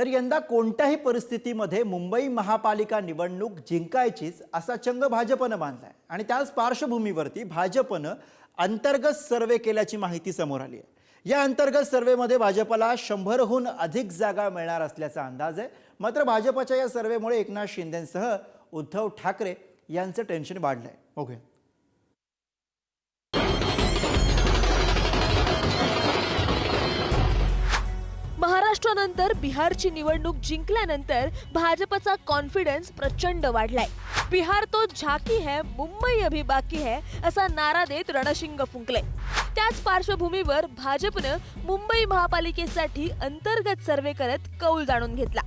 तर यंदा कोणत्याही परिस्थितीमध्ये मुंबई महापालिका निवडणूक जिंकायचीच असा चंग भाजपनं मानलाय. आणि त्याच पार्श्वभूमीवरती भाजपनं अंतर्गत सर्वे केल्याची माहिती समोर आली आहे. या अंतर्गत सर्वेमध्ये भाजपला शंभरहून अधिक जागा मिळणार असल्याचा अंदाज आहे. मात्र भाजपच्या या सर्वेमुळे एकनाथ शिंदेसह उद्धव ठाकरे यांचं टेन्शन वाढलंय. ओके महाराष्ट्रानंतर बिहारची निवडणूक जिंकल्यानंतर भाजपचा कॉन्फिडन्स प्रचंड वाढलाय. बिहार तो झाकी है मुंबई अभी बाकी है असा नारा देत रणशिंग फुंकले. त्याच पार्श्वभूमीवर भाजपनं मुंबई महापालिकेसाठी अंतर्गत सर्वे करत कौल जाणून घेतला.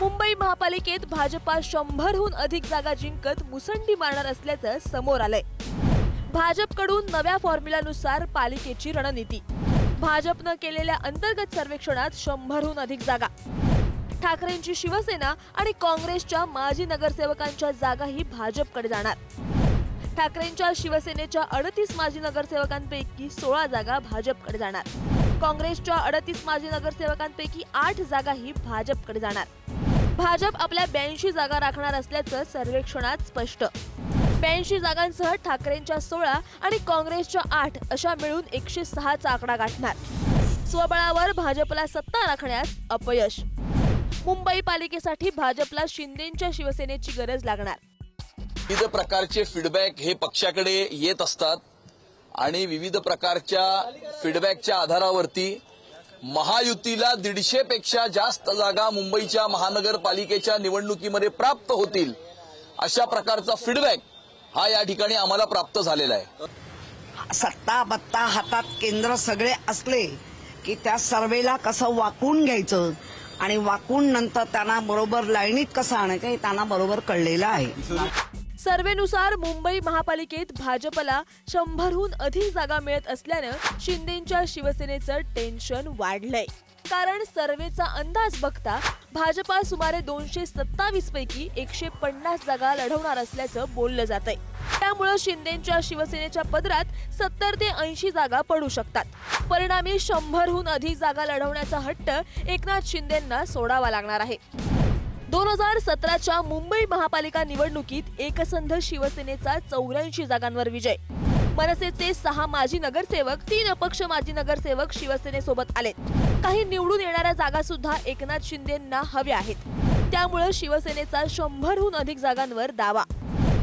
मुंबई महापालिकेत भाजपा शंभरहून अधिक जागा जिंकत मुसंडी मारणार असल्याचं समोर आलंय. भाजपकडून नव्या फॉर्म्युल्यानुसार पालिकेची रणनीती. भाजपनं केलेल्या अंतर्गत सर्वेक्षणात शंभरहून अधिक जागा. ठाकरेंची शिवसेना आणि काँग्रेसच्या माजी नगरसेवकांच्या जागाही भाजपकडे जाणार. ठाकरेंच्या शिवसेनेच्या अडतीस माजी नगरसेवकांपैकी सोळा जागा भाजपकडे जाणार. काँग्रेसच्या अडतीस माजी नगरसेवकांपैकी आठ जागाही भाजपकडे जाणार. भाजप आपल्या ब्याऐंशी जागा राखणार असल्याचं सर्वेक्षणात स्पष्ट. ब्याऐंशी जागांसह ठाकरेंच्या सोळा आणि काँग्रेसच्या आठ अशा मिळून एकशे सहाचा आकडा गाठणार. स्वबळावर भाजपला सत्ता राखण्यास अपयश. मुंबई पालिकेसाठी भाजपला शिंदेच्या शिवसेनेची गरज लागणार. विविध प्रकारचे फीडबॅक हे पक्षाकडे येत असतात आणि विविध प्रकारच्या फीडबॅकच्या आधारावरती महायुतीला दीडशे पेक्षा जास्त जागा मुंबईच्या महानगरपालिकेच्या निवडणुकीमध्ये प्राप्त होतील अशा प्रकारचा फीडबॅक हा या ठिकाणी आम्हाला प्राप्त झालेला आहे. सत्ता बत्ता हातात केंद्र सगळे असले की त्या सर्वेला कसं वाकून घ्यायचं आणि वाकून नंतर त्यांना बरोबर लाईनीत कसं आणायचं हे त्यांना बरोबर कळलेलं आहे. सर्वेनुसार मुंबई महापालिकेत भाजपला शंभरहून अधिक जागा मिळत असल्यानं शिंदेच्या शिवसेनेचं टेन्शन वाढलंय. कारण सर्वेचा अंदाज बघता भाजपा सुमारे दोनशे सत्तावीस पैकी एकशे पन्नास जागा लढवणार असल्याचं बोललं जात आहे त्यामुळं शिंदेच्या शिवसेनेच्या पदरात सत्तर ते ऐंशी जागा पडू शकतात. परिणामी शंभरहून अधिक जागा लढवण्याचा हट्ट एकनाथ शिंदेंना सोडावा लागणार आहे. दोन हजार सतराच्या मुंबई महापालिका निवडणुकीत एकसंध शिवसेनेचा चौऱ्याऐंशी जागांवर विजय. मनसेचे सहा माजी नगरसेवक तीन अपक्ष माजी नगरसेवक शिवसेनेसोबत आलेत काही निवडून येणाऱ्या जागा सुद्धा एकनाथ शिंदेंना हव्या आहेत. त्यामुळे शिवसेनेचा शंभरहून अधिक जागांवर दावा.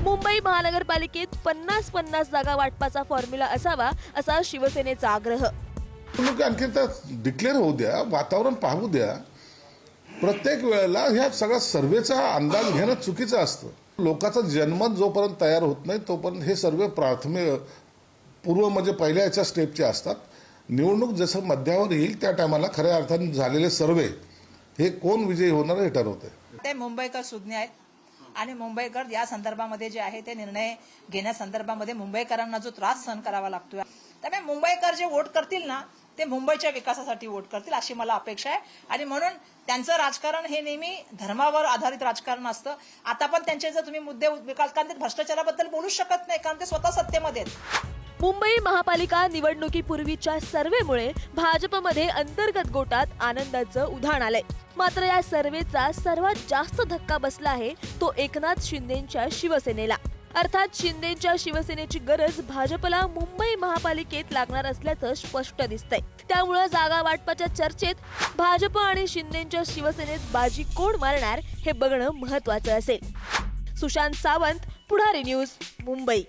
मुंबई महानगरपालिकेत पन्नास पन्नास जागा वाटपाचा फॉर्म्युला असावा असा शिवसेनेचा आग्रह. आणखी डिक्लेअर होऊ द्या वातावरण पाहू द्या. प्रत्येक वेळेला ह्या सगळ्या सर्वेचा अंदाज घेणं चुकीचं असतं. लोकांचा जन्मत जोपर्यंत तयार होत नाही तोपर्यंत हे सर्वे प्राथमिक पूर्व म्हणजे पहिल्या याच्या स्टेपचे असतात. निवडणूक जसं मध्यावर येईल त्या टायमाला खऱ्या अर्थाने झालेले सर्वे हे कोण विजयी होणार हे ठरवते ते मुंबईकर सुज्ञ आहेत. आणि मुंबईकर या संदर्भामध्ये जे आहे ते निर्णय घेण्यासंदर्भामध्ये मुंबईकरांना जो त्रास सहन करावा लागतोय. त्यामुळे मुंबईकर जे वोट करतील ना ते मुंबईच्या विकासासाठी वोट करतील अशी मला अपेक्षा आहे. आणि म्हणून त्यांचं राजकारण हे नेहमी धर्मावर आधारित राजकारण असतं. आता पण त्यांचे जर तुम्ही मुद्दे विकास कारण ते भ्रष्टाचाराबद्दल बोलू शकत नाही कारण ते स्वतः सत्तेमध्ये मुंबई महापालिका निवडणुकीपूर्वीच्या सर्वेमुळे भाजपमध्ये अंतर्गत गोटात आनंदाचं उधाण आलंय. मात्र या सर्वेचा सर्वात जास्त धक्का बसला आहे तो एकनाथ शिंदेच्या शिवसेनेला. अर्थात शिंदेच्या शिवसेनेची गरज भाजपला मुंबई महापालिकेत लागणार असल्याचं स्पष्ट दिसतंय. त्यामुळं जागा वाटपाच्या चर्चेत भाजप आणि शिंदेच्या शिवसेनेत बाजी कोण मारणार हे बघणं महत्वाचं असेल. सुशांत सावंत पुढारी न्यूज मुंबई.